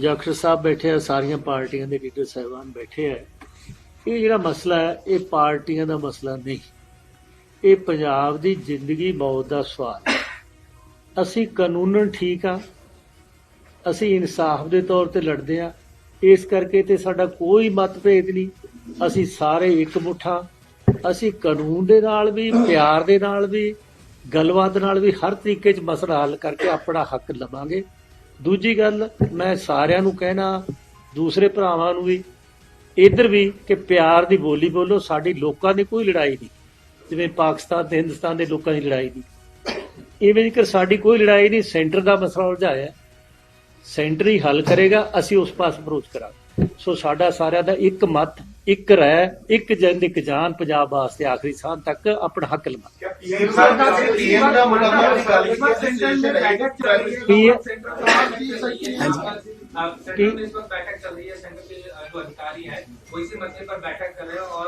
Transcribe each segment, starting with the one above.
ਜਾਖੜ ਸਾਹਿਬ ਬੈਠੇ ਆ, ਸਾਰੀਆਂ ਪਾਰਟੀਆਂ ਦੇ ਲੀਡਰ ਸਾਹਿਬਾਨ ਬੈਠੇ ਆ। ਇਹ ਜਿਹੜਾ ਮਸਲਾ ਹੈ, ਇਹ ਪਾਰਟੀਆਂ ਦਾ ਮਸਲਾ ਨਹੀਂ। ਇਹ ਪੰਜਾਬ ਦੀ ਜ਼ਿੰਦਗੀ ਮੌਤ ਦਾ ਸਵਾਲ ਹੈ। ਅਸੀਂ ਕਾਨੂੰਨਨ ਠੀਕ ਆ ਅਸੀਂ ਇਨਸਾਫ ਦੇ ਤੌਰ ਤੇ ਲੜਦੇ ਆ ਇਸ ਕਰਕੇ ਤੇ ਸਾਡਾ ਕੋਈ ਮਤਭੇਦ ਨਹੀਂ। ਅਸੀਂ ਸਾਰੇ ਇੱਕ ਮੁੱਠਾ ਅਸੀਂ ਕਾਨੂੰਨ ਦੇ ਨਾਲ ਵੀ, ਪਿਆਰ ਦੇ ਨਾਲ ਵੀ, ਗੱਲਬਾਤ ਨਾਲ ਵੀ ਹਰ ਤਰੀਕੇ 'ਚ ਮਸਲਾ ਹੱਲ ਕਰਕੇ ਆਪਣਾ ਹੱਕ ਲਵਾਂਗੇ। ਦੂਜੀ ਗੱਲ, ਮੈਂ ਸਾਰਿਆਂ ਨੂੰ ਕਹਿਣਾ, ਦੂਸਰੇ ਭਰਾਵਾਂ ਨੂੰ ਵੀ, ਇੱਧਰ ਵੀ ਕਿ ਪਿਆਰ ਦੀ ਬੋਲੀ ਬੋਲੋ, ਸਾਡੀ ਲੋਕਾਂ ਦੀ ਕੋਈ ਲੜਾਈ ਨਹੀਂ। ਜਿਵੇਂ ਪਾਕਿਸਤਾਨ ਤੇ ਹਿੰਦੁਸਤਾਨ ਦੇ ਲੋਕਾਂ ਦੀ ਲੜਾਈ ਨਹੀਂ। ਇਵੇਂ ਜੇਕਰ ਸਾਡੀ ਕੋਈ ਲੜਾਈ ਨਹੀਂ, ਸੈਂਟਰ ਦਾ ਮਸਲਾ ਉਲਝਾਇਆ ਸੈਂਟਰ ਹੀ ਹੱਲ ਕਰੇਗਾ, ਅਸੀਂ ਉਸ ਪਾਸ ਅਪਰੋਚ ਕਰਾਂਗੇ। ਸੋ ਸਾਡਾ ਸਾਰਿਆਂ ਦਾ ਇੱਕ ਮਤ ਇੱਕ ਰਹਿ ਇੱਕ ਜਿੰਦ ਇੱਕ ਜਾਨ ਪੰਜਾਬ ਵਾਸਤੇ ਆਖਰੀ ਸਾਹ ਤੱਕ ਆਪਣਾ ਹੱਕ ਲਵਾਂਗੇ क्या पीएम साहब का पीएम का मुलाकात निकाली गई सिचुएशन है सेंटर में इस वक्त बैठक चल रही है सेंटर के जो अधिकारी हैं वो इसी मसले पर बैठक कर रहे हैं और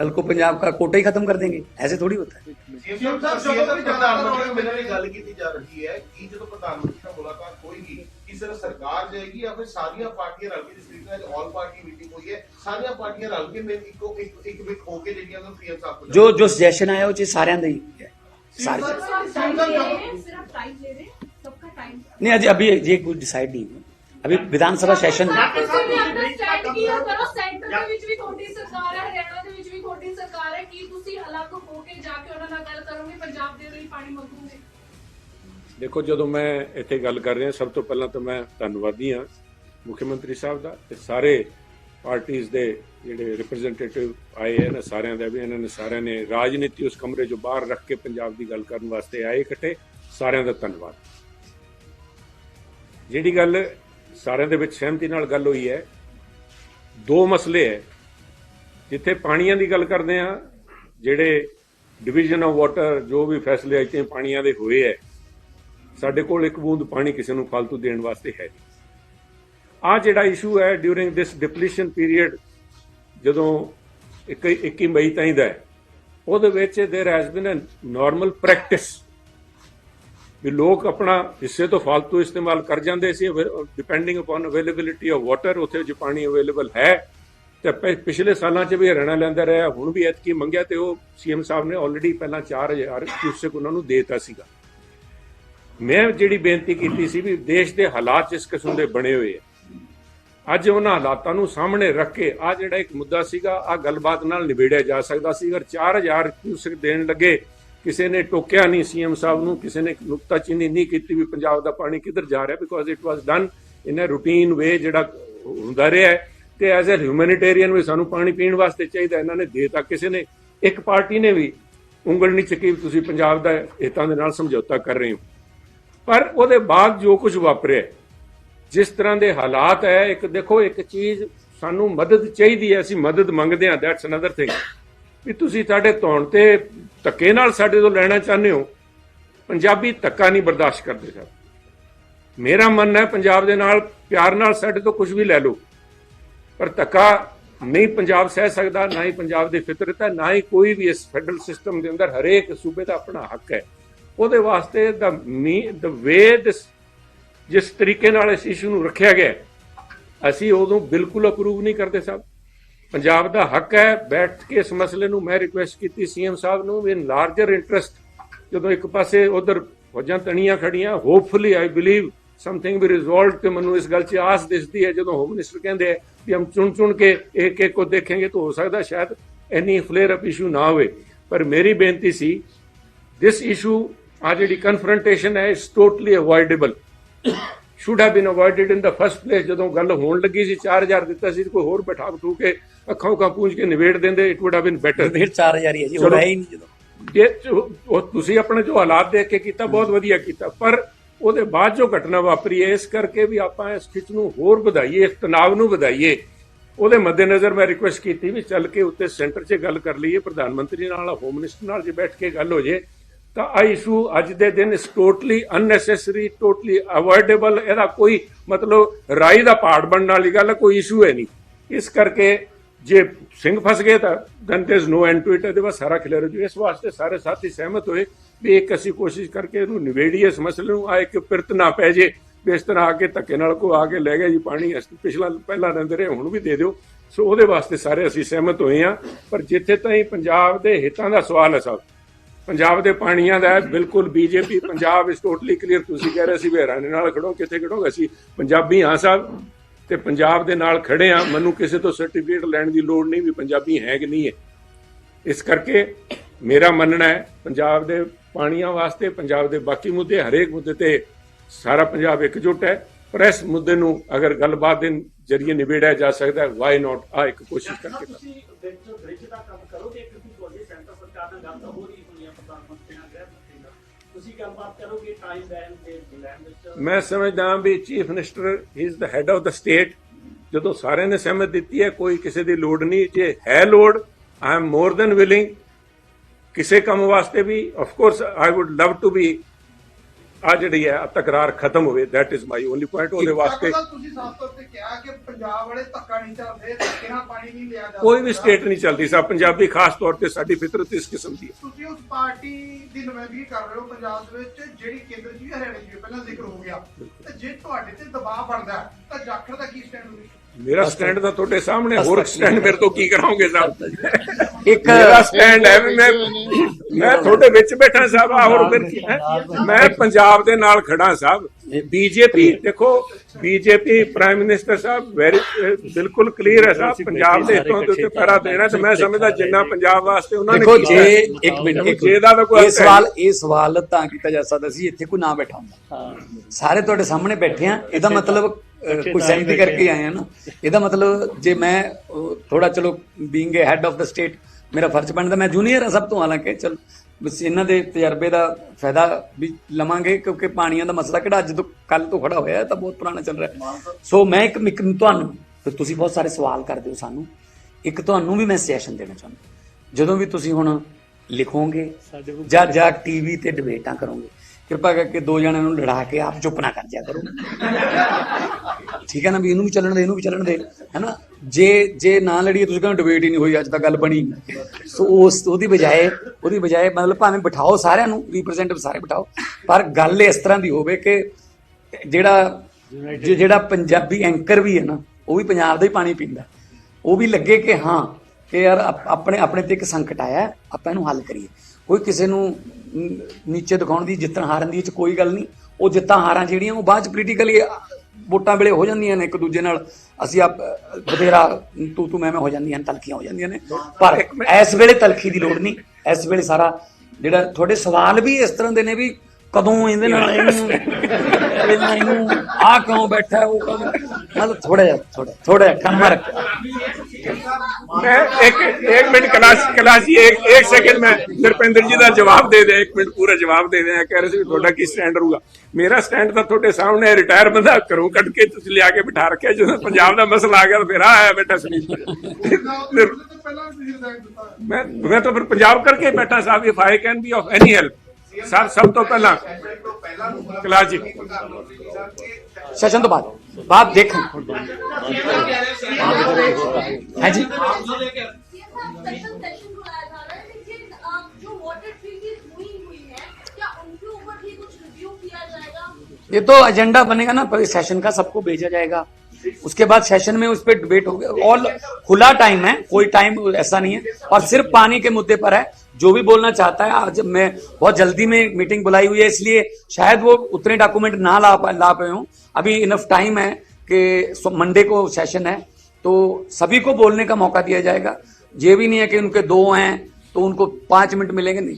कल को पंजाब का कोटा ही खत्म कर देंगे ऐसे थोड़ी होता है ਸੀਐਮ ਸਾਹਿਬ ਜਦੋਂ ਵੀ ਪ੍ਰਧਾਨ ਮੰਤਰੀ ਨਾਲ ਮਿਲਣ ਦੀ ਗੱਲ ਕੀਤੀ ਜਾ ਰਹੀ ਹੈ ਕਿ ਜਦੋਂ ਪ੍ਰਧਾਨ ਮੰਤਰੀ ਨਾਲ ਮੁਲਾਕਾਤ ਹੋਏਗੀ ਕਿ ਸਿਰਫ ਸਰਕਾਰ ਜਾਏਗੀ ਜਾਂ ਫਿਰ ਸਾਰੀਆਂ ਪਾਰਟੀਆਂ ਰਲ ਕੇ ਜਿਸ ਤਰੀਕੇ ਨਾਲ ਆਲ ਪਾਰਟੀ ਮੀਟਿੰਗ ਹੋਈ ਹੈ ਸਾਰੀਆਂ ਪਾਰਟੀਆਂ ਰਲ ਕੇ ਮਿਲ ਇੱਕੋ ਇੱਕ ਇੱਕ ਵਿਕ ਹੋ ਕੇ ਜਿਹੜੀਆਂ ਉਹ ਸੀਐਮ ਸਾਹਿਬ ਕੋਲ जो जो सजेशन आया वो चीज सारे अंदर ही है सारे टाइम ले रहे हैं सिर्फ टाइम ले रहे हैं सबका टाइम नहीं अभी अभी ये कुछ डिसाइड नहीं हुआ अभी ਵਿਧਾਨ ਸਭਾ ਸੈਸ਼ਨ ਦੇ ਵਿੱਚ ਵੀ ਤੁਹਾਡੀ ਸਰਕਾਰ ਹੈ ਹਰਿਆਣਾ ਦੇ ਵਿੱਚ ਵੀ ਤੁਹਾਡੀ ਸਰਕਾਰ ਹੈ ਕੀ ਤੁਸੀਂ ਅਲੱਗ ਹੋ ਕੇ ਜਾ ਕੇ ਉਹਨਾਂ ਨਾਲ ਗੱਲ ਕਰੋਗੇ ਪੰਜਾਬ ਦੇ ਲਈ ਪਾਣੀ ਮੰਗੋਗੇ? ਦੇਖੋ ਜਦੋਂ ਮੈਂ ਇੱਥੇ ਗੱਲ ਕਰ ਰਿਹਾ ਸਭ ਤੋਂ ਪਹਿਲਾਂ ਤਾਂ ਮੈਂ ਧੰਨਵਾਦੀ ਹਾਂ ਮੁੱਖ ਮੰਤਰੀ ਸਾਹਿਬ ਦਾ ਤੇ ਸਾਰੇ ਪਾਰਟੀਆਂ ਦੇ ਜਿਹੜੇ ਰਿਪਰੈਜ਼ੈਂਟੇਟਿਵ ਆਏ ਹਨ ਸਾਰਿਆਂ ਦਾ ਵੀ ਇਹਨਾਂ ਨੇ ਸਾਰਿਆਂ ਨੇ ਰਾਜਨੀਤੀ ਉਸ ਕਮਰੇ 'ਚੋਂ ਬਾਹਰ ਰੱਖ ਕੇ ਪੰਜਾਬ ਦੀ ਗੱਲ ਕਰਨ ਵਾਸਤੇ ਆਏ ਇਕੱਠੇ ਸਾਰਿਆਂ ਦਾ ਧੰਨਵਾਦ। ਜਿਹੜੀ ਗੱਲ ਸਾਰਿਆਂ ਦੇ ਵਿੱਚ ਸਹਿਮਤੀ ਨਾਲ ਗੱਲ ਹੋਈ ਹੈ। ਦੋ ਮਸਲੇ ਹੈ। ਜਿੱਥੇ ਪਾਣੀਆਂ ਦੀ ਗੱਲ ਕਰਦੇ ਆ ਜਿਹੜੇ ਡਿਵੀਜ਼ਨ ਆਫ ਵਾਟਰ ਜੋ ਵੀ ਫੈਸਲੇ ਆਈਟੇ ਪਾਣੀਆਂ ਦੇ ਹੋਏ ਹੈ, ਸਾਡੇ ਕੋਲ ਇੱਕ ਬੂੰਦ ਪਾਣੀ ਕਿਸੇ ਨੂੰ ਫालतू ਦੇਣ ਵਾਸਤੇ ਹੈ ਆ ਜਿਹੜਾ ਇਸ਼ੂ ਹੈ ਡਿਊਰਿੰਗ ਦਿਸ ਡਿਪਲੀਸ਼ਨ ਪੀਰੀਅਡ ਜਦੋਂ 21 ਮਈ ਤਾਈਂ ਦਾ ਉਹਦੇ ਵਿੱਚ there has been a normal practice ਵੀ ਲੋਕ ਆਪਣਾ ਹਿੱਸੇ ਤੋਂ ਫालतू ਇਸਤੇਮਾਲ ਕਰ ਜਾਂਦੇ ਸੀ depending upon availability of water ਉੱਥੇ ਜੇ ਪਾਣੀ ਅਵੇਲੇਬਲ ਹੈ, ਤੇ ਪਿਛਲੇ ਸਾਲਾਂ 'ਚ ਵੀ ਹਰਿਆਣਾ ਲੈਂਦਾ ਰਿਹਾ, ਹੁਣ ਵੀ ਐਤਕੀ ਮੰਗਿਆ ਤੇ ਉਹ ਸੀਐਮ ਸਾਹਿਬ ਨੇ ਆਲਰੇਡੀ ਪਹਿਲਾਂ 4000 ਕਿਊਸਕ ਉਹਨਾਂ ਨੂੰ ਦੇਤਾ ਸੀਗਾ। ਮੈਂ ਜਿਹੜੀ ਬੇਨਤੀ ਕੀਤੀ ਸੀ ਵੀ ਦੇਸ਼ ਦੇ ਹਾਲਾਤ ਇਸ ਕਿਸਮ ਦੇ ਬਣੇ ਹੋਏ ਆ, ਅੱਜ ਉਹਨਾਂ ਹਾਲਾਤਾਂ ਨੂੰ ਸਾਹਮਣੇ ਰੱਖ ਕੇ ਆ ਜਿਹੜਾ ਇੱਕ ਮੁੱਦਾ ਸੀਗਾ ਆ ਗੱਲਬਾਤ ਨਾਲ ਨਿਬੇੜਿਆ ਜਾ ਸਕਦਾ ਸੀ। ਅਗਰ 4000 ਕਿਊਸਕ ਦੇਣ ਲੱਗੇ ਕਿਸੇ ਨੇ ਟੋਕਿਆ ਨਹੀਂ ਸੀਐਮ ਸਾਹਿਬ ਨੂੰ, ਕਿਸੇ ਨੇ ਨੁਕਤਾਚੀਨੀ ਨਹੀਂ ਕੀਤੀ ਵੀ ਪੰਜਾਬ ਦਾ ਪਾਣੀ ਕਿੱਧਰ ਜਾ ਰਿਹਾ because it was done in a routine way ਜਿਹੜਾ ਹੁੰਦਾ ਰਿਹਾ ਹੈ। ਤੇ ਐਜ਼ ਅ ਹਿਊਮੈਨਿਟੇਰੀਅਨ ਵੀ ਸਾਨੂੰ ਪਾਣੀ ਪੀਣ ਵਾਸਤੇ ਚਾਹੀਦਾ, ਇਹਨਾਂ ਨੇ ਦੇਤਾ। ਕਿਸੇ ਨੇ, ਇੱਕ ਪਾਰਟੀ ਨੇ ਵੀ ਉਂਗਲ ਨਹੀਂ ਚੱਕੀ ਵੀ ਤੁਸੀਂ ਪੰਜਾਬ ਦਾ ਹਿੱਤਾਂ ਦੇ ਨਾਲ ਸਮਝੌਤਾ ਕਰ ਰਹੇ ਹੋ। ਪਰ ਉਹਦੇ ਬਾਅਦ ਜੋ ਕੁਝ ਵਾਪਰਿਆ, ਜਿਸ ਤਰ੍ਹਾਂ ਦੇ ਹਾਲਾਤ ਹੈ, ਇੱਕ ਦੇਖੋ, ਇੱਕ ਚੀਜ਼ ਸਾਨੂੰ ਮਦਦ ਚਾਹੀਦੀ ਹੈ, ਅਸੀਂ ਮਦਦ ਮੰਗਦੇ ਹਾਂ ਦੈਟਸ ਅਨਦਰ ਥਿੰਗ ਵੀ ਤੁਸੀਂ ਸਾਡੇ ਧੌਣ ਤੇ ਧੱਕੇ ਨਾਲ ਸਾਡੇ ਤੋਂ ਲੈਣਾ ਚਾਹੁੰਦੇ ਹੋ, ਪੰਜਾਬੀ ਧੱਕਾ ਨਹੀਂ ਬਰਦਾਸ਼ਤ ਕਰਦੇ ਸਰ। ਮੇਰਾ ਮੰਨਣਾ ਹੈ ਪੰਜਾਬ ਦੇ ਨਾਲ, ਪਿਆਰ ਨਾਲ ਸਾਡੇ ਤੋਂ ਕੁਝ ਵੀ ਲੈ ਲਓ, ਪਰ ਧੱਕਾ ਨਹੀਂ ਪੰਜਾਬ ਸਹਿ ਸਕਦਾ, ਨਾ ਹੀ ਪੰਜਾਬ ਦੀ ਫਿਤਰਤ ਹੈ, ਨਾ ਹੀ ਕੋਈ ਵੀ ਇਸ ਫੈਡਰਲ ਸਿਸਟਮ ਦੇ ਅੰਦਰ ਹਰੇਕ ਸੂਬੇ ਦਾ ਆਪਣਾ ਹੱਕ ਹੈ। ਉਹਦੇ ਵਾਸਤੇ ਦਾ ਮੀ, ਦ ਵੇ ਦਿਸ ਜਿਸ ਤਰੀਕੇ ਨਾਲ ਇਸ ਇਸ਼ੂ ਨੂੰ ਰੱਖਿਆ ਗਿਆ ਅਸੀਂ ਉਦੋਂ ਬਿਲਕੁਲ ਅਪਰੂਵ ਨਹੀਂ ਕਰਦੇ ਸਾਹਿਬ ਪੰਜਾਬ ਦਾ ਹੱਕ ਹੈ ਬੈਠ ਕੇ ਇਸ ਮਸਲੇ ਨੂੰ ਮੈਂ ਰਿਕੁਐਸਟ ਕੀਤੀ ਸੀਐਮ ਸਾਹਿਬ ਨੂੰ ਵੀ ਲਾਰਜਰ ਇੰਟਰਸਟ ਜਦੋਂ ਇੱਕ ਪਾਸੇ ਉਧਰ ਫੌਜਾਂ ਤਣੀਆਂ ਖੜੀਆਂ hopefully I believe something we resolve ਤੇ ਮੈਨੂੰ ਇਸ ਗੱਲ 'ਚ ਆਸ ਦਿਸਦੀ ਹੈ, ਜਦੋਂ ਹੋਮ ਮਿਨਿਸਟਰ ਕਹਿੰਦੇ ਆ ਵੀ ਹਮ ਚੁਣ ਚੁਣ ਕੇ ਇੱਕ ਇੱਕ ਕੋ ਦੇਖਾਂਗੇ ਤਾਂ ਹੋ ਸਕਦਾ ਸ਼ਾਇਦ ਇੰਨੀ ਫਲੇਅਰ ਅਪ ਇਸ਼ੂ ਨਾ ਹੋਵੇ। ਪਰ ਮੇਰੀ ਬੇਨਤੀ ਸੀ ਦਿਸ ਇਸ਼ੂ ਆ ਜਿਹੜੀ ਕਨਫਰੰਟੇਸ਼ਨ ਹੈ ਇਸ totally avoidable should have been avoided in the first place ਜਦੋਂ ਗੱਲ ਹੋਣ ਲੱਗੀ ਸੀ 4000 ਦਿੱਤਾ ਸੀ, ਕੋਈ ਹੋਰ ਬਿਠਾ ਬਿਠੂ ਕੇ ਅੱਖਾਂ ਉਖਾਂ ਪੂੰਝ ਕੇ ਨਿਬੇੜ ਦਿੰਦੇ it would have been better ਨਿਬੇੜ 4000 ਹੀ ਹੈ ਜੀ ਉਹ ਨਹੀਂ ਜਦੋਂ। ਜੇ ਤੁਸੀਂ ਆਪਣੇ ਜੋ ਹਾਲਾਤ ਦੇਖ ਕੇ ਕੀਤਾ ਬਹੁਤ ਵਧੀਆ ਕੀਤਾ। ਪਰ ਉਹਦੇ ਬਾਅਦ ਜੋ ਘਟਨਾ ਵਾਪਰੀ ਇਸ ਕਰਕੇ ਵੀ ਆਪਾਂ ਇਸ ਖਿੱਚ ਨੂੰ ਹੋਰ ਵਧਾਈਏ ਇਸ ਤਣਾਅ ਨੂੰ ਵਧਾਈਏ। ਉਹਦੇ ਮੱਦੇਨਜ਼ਰ ਮੈਂ ਰਿਕੁਐਸਟ ਕੀਤੀ ਵੀ ਚੱਲ ਕੇ ਉੱਤੇ ਸੈਂਟਰ 'ਚ ਗੱਲ ਕਰ ਲਈਏ ਪ੍ਰਧਾਨ ਮੰਤਰੀ ਨਾਲ ਹੋਮ ਮਿਨਿਸਟਰ ਨਾਲ ਜੇ ਬੈਠ ਕੇ ਗੱਲ ਹੋ ਜੇ ਤਾਂ ਆ ਇਸ਼ੂ ਅੱਜ ਦੇ ਦਿਨ ਇਸ ਟੋਟਲੀ ਅਨਨੈਸੈਸਰੀ ਟੋਟਲੀ ਅਵੋਇਡੇਬਲ ਇਹਦਾ ਕੋਈ ਮਤਲਬ ਰਾਈ ਦਾ ਪਾਰਟ ਬਣਨ ਵਾਲੀ ਗੱਲ ਕੋਈ ਇਸ਼ੂ ਹੈ ਨਹੀਂ। ਇਸ ਕਰਕੇ ਜੇ ਸਿੰਘ ਫਸ ਗਏ ਤਾਂ then there is no end to it ਇਹਦੇ ਬਾਅਦ ਸਾਰਾ ਖਿਲਰ ਜੂ ਇਸ ਵਾਸਤੇ ਸਾਰੇ ਸਾਥੀ ਸਹਿਮਤ ਹੋਏ ਵੀ ਇੱਕ ਅਸੀਂ ਕੋਸ਼ਿਸ਼ ਕਰਕੇ ਇਹਨੂੰ ਨਿਬੇੜੀਏ ਇਸ ਮਸਲੇ ਨੂੰ ਆ ਇੱਕ ਪਿਰਤ ਨਾ ਪੈ ਜੇ ਵੀ ਇਸ ਤਰ੍ਹਾਂ ਆ ਕੇ ਧੱਕੇ ਨਾਲ ਕੋ ਆ ਕੇ ਲੈ ਗਿਆ ਜੀ ਪਾਣੀ ਅਸੀਂ ਪਿਛਲਾ ਪਹਿਲਾਂ ਰਹਿੰਦੇ ਰਹੇ ਹੁਣ ਵੀ ਦੇ ਦਿਓ। ਸੋ ਉਹਦੇ ਵਾਸਤੇ ਸਾਰੇ ਅਸੀਂ ਸਹਿਮਤ ਹੋਏ ਆ ਪਰ ਜਿੱਥੇ ਤਾਈਂ ਪੰਜਾਬ ਦੇ ਹਿੱਤਾਂ ਦਾ ਸਵਾਲ ਹੈ ਸਾਹਿਬ ਪੰਜਾਬ ਦੇ ਪਾਣੀਆਂ ਦਾ ਹੈ, ਬਿਲਕੁਲ ਬੀਜੇਪੀ ਪੰਜਾਬ ਇਸ ਟੋਟਲੀ ਕਲੀਅਰ ਤੁਸੀਂ ਕਹਿ ਰਹੇ ਸੀ ਵੀ ਹਰਿਆਣੇ ਨਾਲ ਖੜੋ ਕਿੱਥੇ ਖੜੋਗੇ? ਅਸੀਂ ਪੰਜਾਬੀ ਹਾਂ ਸਾਹਿਬ ਤੇ ਪੰਜਾਬ ਦੇ ਨਾਲ ਖੜੇ ਆ। ਮੈਨੂੰ ਕਿਸੇ ਤੋਂ ਸਰਟੀਫਿਕੇਟ ਲੈਣ ਦੀ ਲੋੜ ਨਹੀਂ ਵੀ ਪੰਜਾਬੀ ਹੈ ਕਿ ਨਹੀਂ ਹੈ। ਇਸ ਕਰਕੇ ਮੇਰਾ ਮੰਨਣਾ ਹੈ, ਪੰਜਾਬ ਦੇ ਪਾਣੀਆਂ ਵਾਸਤੇ, ਪੰਜਾਬ ਦੇ ਬਾਕੀ ਮੁੱਦੇ, ਹਰੇਕ ਮੁੱਦੇ ਤੇ ਸਾਰਾ ਪੰਜਾਬ ਇਕਜੁੱਟ ਹੈ। ਪਰ ਇਸ ਮੁੱਦੇ ਨੂੰ ਅਗਰ ਗੱਲਬਾਤ ਦੇ ਜਰੀਏ ਨਿਬੇੜਿਆ ਜਾ ਸਕਦਾ ਹੈ ਵਾਈ ਨਾਟ ਆ ਇੱਕ ਕੋਸ਼ਿਸ਼ ਕਰਕੇ ਤੁਸੀਂ ਬ੍ਰਿਜ ਦਾ ਕੰਮ ਕਰੋਗੇ, ਕਿਉਂਕਿ ਤੁਹਾਡੀ ਸੈਂਟਰ ਸਰਕਾਰ ਨਾਲ ਗੱਲ ਤਾਂ ਹੋ ਰਹੀ ਤੁਸੀਂ ਗੱਲਬਾਤ ਕਰੋਗੇ ਟਾਈਮ ਬੈਨ ਦੇ ਲੈਣ ਵਿੱਚ? ਮੈਂ ਸਮਝਦਾ ਹਾਂ ਵੀ chief minister is the head of the state ਜਦੋਂ ਸਾਰਿਆਂ ਨੇ ਸਹਿਮਤ ਦਿੱਤੀ ਹੈ, ਕੋਈ ਕਿਸੇ ਦੀ ਲੋੜ ਨਹੀਂ। ਜੇ ਹੈ ਲੋੜ I am more than willing ਕਿਸੇ ਕੰਮ ਵਾਸਤੇ ਵੀ of course I would love to be a ਜਿਹੜੀ ਹੈ ਤਕਰਾਰ ਖਤਮ ਹੋਵੇ that is my only point ਉਹਦੇ ਵਾਸਤੇ ਤੁਸੀਂ ਸਾਫ਼ ਤੌਰ ਤੇ ਕਿਹਾ ਕਿ ਪੰਜਾਬ ਵਾਲੇ ਧੱਕਾ ਨਹੀਂ ਚੱਲਦੇ ਧੱਕੇ ਨਾਲ ਪਾਣੀ ਨਹੀਂ ਲਿਆ ਜਾਂਦਾ ਕੋਈ ਵੀ ਸਟੇਟ ਨਹੀਂ ਚੱਲਦੀ ਸਾ ਪੰਜਾਬੀ ਖਾਸ ਤੌਰ ਤੇ ਸਾਡੀ ਫਿਤਰਤ ਇਸ ਕਿਸਮ ਦੀ ਹੈ। ਤੁਸੀਂ ਉਸ ਪਾਰਟੀ ਦੀ ਨੁਮਾਇੰਦਗੀ ਕਰ ਰਹੇ ਹੋ ਪੰਜਾਬ ਦੇ ਵਿੱਚ ਜਿਹੜੀ ਕੇਂਦਰ ਵੀ ਹਰਿਆਣੇ ਵੀ ਪਹਿਲਾਂ ਜ਼ਿਕਰ ਹੋ ਗਿਆ। ਤੇ ਜੇ ਤੁਹਾਡੇ ਤੇ ਦਬਾਅ ਬਣਦਾ ਤਾਂ ਜਾਖੜ ਦਾ ਕੀ ਸਟੈਂਡ ਹੋਵੇ ਮੇਰਾ ਸਟੈਂਡ ਤਾਂ ਤੁਹਾਡੇ ਸਾਹਮਣੇ ਹੋਰ ਸਟੈਂਡ ਮੇਰੇ ਤੋਂ ਕੀ ਕਰਾਉਂਗੇ ਸਾਹਿਬ ਇੱਕ ਮੇਰਾ ਸਟੈਂਡ ਹੈ ਵੀ ਮੈਂ ਮੈਂ ਤੁਹਾਡੇ ਵਿੱਚ ਬੈਠਾ ਸਾਹਿਬ ਆ ਹੋਰ ਫਿਰ ਕੀ ਹੈ? ਮੈਂ ਪੰਜਾਬ ਦੇ ਨਾਲ ਖੜਾ ਸਾਹਿਬ। ਬੀਜੇਪੀ ਦੇਖੋ BJP prime minister sahib very ਬਿਲਕੁਲ ਕਲੀਅਰ ਹੈ ਸਾਹਿਬ ਪੰਜਾਬ ਦੇ ਹਿੱਤਾਂ ਦੇ ਉੱਤੇ ਪੈਰਾ ਦੇਣਾ ਤੇ ਮੈਂ ਸਮਝਦਾ ਜਿੰਨਾ ਪੰਜਾਬ ਵਾਸਤੇ ਉਹਨਾਂ ਨੇ ਦੇਖੋ ਕੀਤਾ ਜੇ ਇੱਕ ਮਿੰਟ ਇੱਕ ਜੇ ਦਾ ਤਾਂ ਕੋਈ ਇਹ ਸਵਾਲ ਇਹ ਸਵਾਲ ਤਾਂ ਕੀਤਾ ਜਾ ਸਕਦਾ ਸੀ ਇੱਥੇ ਕੋਈ ਨਾ ਬੈਠਾ ਹੁੰਦਾ। ਸਾਰੇ ਤੁਹਾਡੇ ਸਾਹਮਣੇ ਬੈਠੇ ਆ ਇਹਦਾ ਮਤਲਬ ਕੋਈ ਸਹਿਮਤੀ ਕਰਕੇ ਆਏ ਆ ਨਾ। ਇਹਦਾ ਮਤਲਬ ਜੇ ਮੈਂ ਥੋੜਾ ਚਲੋ being a head of the state ਮੇਰਾ ਫਰਜ਼ ਬਣਦਾ ਮੈਂ ਜੂਨੀਅਰ ਹਾਂ ਸਭ ਤੋਂ ਹਾਲਾਂਕਿ ਚਲ ਬਸ ਇਹਨਾਂ ਦੇ ਤਜਰਬੇ ਦਾ ਫਾਇਦਾ ਵੀ ਲਵਾਂਗੇ ਕਿਉਂਕਿ ਪਾਣੀਆਂ ਦਾ ਮਸਲਾ ਕਿਹੜਾ ਅੱਜ ਤੋਂ ਕੱਲ ਤੋਂ ਖੜਾ ਹੋਇਆ ਤਾਂ ਬਹੁਤ ਪੁਰਾਣਾ ਚੱਲ ਰਿਹਾ। ਸੋ ਮੈਂ ਇੱਕ ਇੱਕ ਤੁਹਾਨੂੰ ਫਿਰ ਤੁਸੀਂ ਬਹੁਤ ਸਾਰੇ ਸਵਾਲ ਕਰਦੇ ਹੋ ਸਾਨੂੰ ਇੱਕ ਤੁਹਾਨੂੰ ਵੀ ਮੈਂ ਸੈਸ਼ਨ ਦੇਣਾ ਚਾਹੁੰਦਾ ਜਦੋਂ ਵੀ ਤੁਸੀਂ ਹੁਣ ਲਿਖੋਗੇ ਜਾਂ ਜਾਂ ਟੀਵੀ ਤੇ ਡਿਬੇਟਾਂ ਕਰੋਗੇ ਕਿਰਪਾ ਕਰਕੇ ਦੋ ਜਣਿਆਂ ਨੂੰ ਲੜਾ ਕੇ ਆਪ ਚੁੱਪ ਨਾ ਕਰ ਜਿਆ ਕਰੋ। ਠੀਕ ਹੈ ਨਾ ਵੀ ਇਹਨੂੰ ਵੀ ਚੱਲਣ ਦੇ ਇਹਨੂੰ ਵੀ ਚੱਲਣ ਦੇ ਹੈਨਾ? ਜੇ ਜੇ ਨਾ ਲੜੀਏ ਤੁਸੀਂ ਕਹਿੰਦੇ ਡਿਬੇਟ ਹੀ ਨਹੀਂ ਹੋਈ ਅੱਜ ਤੱਕ ਗੱਲ ਬਣੀ। ਸੋ ਉਸ ਉਹਦੀ ਬਜਾਏ ਉਹਦੀ ਬਜਾਏ ਮਤਲਬ ਭਾਵੇਂ ਬਿਠਾਓ ਸਾਰਿਆਂ ਨੂੰ ਰਿਪਰੈਜ਼ੈਂਟੇਟਿਵ ਸਾਰੇ ਬਿਠਾਓ ਪਰ ਗੱਲ ਇਸ ਤਰ੍ਹਾਂ ਦੀ ਹੋਵੇ ਕਿ ਜਿਹੜਾ ਜਿਹੜਾ ਪੰਜਾਬੀ ਐਂਕਰ ਵੀ ਹੈ ਨਾ ਉਹ ਵੀ ਪੰਜਾਬ ਦਾ ਹੀ ਪਾਣੀ ਪੀਂਦਾ। ਉਹ ਵੀ ਲੱਗੇ ਕਿ ਹਾਂ ਕਿ ਯਾਰ ਆਪ- ਆਪਣੇ ਆਪਣੇ ਤੇ ਇੱਕ ਸੰਕਟ ਆਇਆ ਆਪਾਂ ਇਹਨੂੰ ਹੱਲ ਕਰੀਏ। ਕੋਈ ਕਿਸੇ ਨ- ਨੀਚੇ ਦਿਖਾਉਣ ਦੀ ਜਿੱਤਣ ਹਾਰਨ ਦੀ ਚ ਕੋਈ ਗੱਲ ਨਹੀਂ। ਉਹ ਜਿੱਤਾਂ ਹਾਰਾਂ ਜਿਹੜੀਆਂ, ਉਹ ਬਾਅਦ ਚ ਪੋਲੀਟੀਕਲੀ ਵੋਟਾਂ ਵੇਲੇ ਹੋ ਜਾਂਦੀਆਂ ਨੇ ਇੱਕ ਦੂਜੇ ਨਾਲ। ਅਸੀਂ ਆਪ ਬਥੇਰਾ, ਤੂੰ ਤੂੰ ਮੈਂ ਮੈਂ ਹੋ ਜਾਂਦੀਆਂ ਨੇ, ਤਲਖੀਆਂ ਹੋ ਜਾਂਦੀਆਂ ਨੇ। ਪਰ ਇਸ ਵੇਲੇ ਤਲਖੀ ਦੀ ਲੋੜ ਨਹੀਂ। ਇਸ ਵੇਲੇ ਸਾਰਾ ਜਿਹੜਾ ਤੁਹਾਡੇ ਸਵਾਲ ਵੀ ਇਸ ਤਰ੍ਹਾਂ ਦੇ ਨੇ ਵੀ ਕਦੋਂ ਇਹਦੇ ਨਾਲ ਇਹਨੂੰ ਪਹਿਲਾਂ ਇਹਨੂੰ ਆ ਕਿਉਂ ਬੈਠਾ ਉਹ ਕਦੋਂ? ਮਤਲਬ ਥੋੜਾ ਜਿਹਾ ਥੋੜਾ ਥੋੜਾ ਜਿਹਾ ਠੰਮਾ मैं एक एक मिनट क्लास क्लास ये एक एक सेकंड में नरपिंदर जी ਦਾ ਜਵਾਬ ਦੇ ਦੇ ਇੱਕ ਮਿੰਟ ਪੂਰਾ ਜਵਾਬ ਦੇ ਦੇ ਕਹਿ ਰਹੇ ਸੀ ਵੀ ਤੁਹਾਡਾ ਕੀ ਸਟੈਂਡ ਰਹੂਗਾ ਮੇਰਾ ਸਟੈਂਡ ਤਾਂ ਤੁਹਾਡੇ ਸਾਹਮਣੇ ਰਿਟਾਇਰ ਬੰਦਾ ਘਰੋਂ ਕੱਢ ਕੇ ਤੁਸੀਂ ਲਿਆ ਕੇ ਬਿਠਾ ਰੱਖਿਆ ਜਦੋਂ ਪੰਜਾਬ ਦਾ ਮਸਲਾ ਆ ਗਿਆ ਤਾਂ ਫਿਰ ਆ ਆਇਆ ਬੇਟਾ ਸੁਨੀਲ ਪਹਿਲਾਂ ਵੀ ਤੁਸੀਂ ਰਿਜ਼ਾਈਨ ਦਿੱਤਾ ਹੋਇਆ। ਮੈਂ ਮੈਂ ਤਾਂ ਫਿਰ ਪੰਜਾਬ ਕਰਕੇ ਹੀ ਬੈਠਾ ਸਾਹਿਬ if I can be of any help ਸਭ ਸਭ ਤੋਂ ਪਹਿਲਾਂ ਕਲਾਸ ਜੀ ਸੈਸ਼ਨ ਤੋਂ ਬਾਅਦ बाप देख हाँ जी। ये तो एजेंडा बनेगा ना सेशन का सबको भेजा जाएगा। उसके बाद सेशन में उस पर डिबेट होगा ऑल खुला टाइम है, कोई टाइम ऐसा नहीं है। और सिर्फ़ पानी के मुद्दे पर है। जो भी बोलना चाहता है, आज मैं बहुत जल्दी में मीटिंग बुलाई हुई है, इसलिए शायद वो उतने डॉक्यूमेंट ना ला पा- ला पाए हों। अभी इनफ टाइम है कि मंडे को सेशन है तो सभी को बोलने का मौका दिया जाएगा। ये भी नहीं है कि उनके दो हैं तो उनको पाँच मिनट मिलेंगे, नहीं।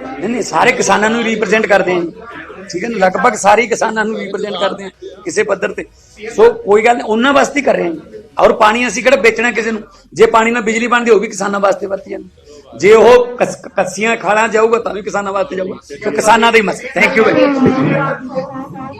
ਨਹੀਂ ਨਹੀਂ, ਸਾਰੇ ਕਿਸਾਨਾਂ ਨੂੰ ਰਿਪਰੈਜ਼ੈਂਟ ਕਰਦੇ ਆ ਠੀਕ ਹੈ ਨਾ? ਲਗਭਗ ਸਾਰੇ ਕਿਸਾਨਾਂ ਨੂੰ ਰਿਪਰੈਜ਼ੈਂਟ ਕਰਦੇ ਆ ਕਿਸੇ ਪੱਧਰ ਤੇ। ਸੋ ਕੋਈ ਗੱਲ ਨਹੀਂ, ਉਹਨਾਂ ਵਾਸਤੇ ਕਰ ਰਹੇ ਹਾਂ ਔਰ ਪਾਣੀ ਅਸੀਂ ਕਿਹੜਾ ਵੇਚਣਾ ਕਿਸੇ ਨੂੰ? ਜੇ ਪਾਣੀ ਨਾਲ ਬਿਜਲੀ ਬਣਦੀ, ਉਹ ਵੀ ਕਿਸਾਨਾਂ ਵਾਸਤੇ ਵਰਤੀ ਜਾਂਦੀ ਜੇ ਉਹ ਕਸ- ਕੱਸੀਆਂ ਖਾਲਾਂ ਜਾਊਗਾ, ਤਾਂ ਵੀ ਕਿਸਾਨਾਂ ਵਾਸਤੇ ਜਾਊਗਾ। ਸੋ ਕਿਸਾਨਾਂ ਦਾ ਹੀ ਮਸਲਾ। Thank you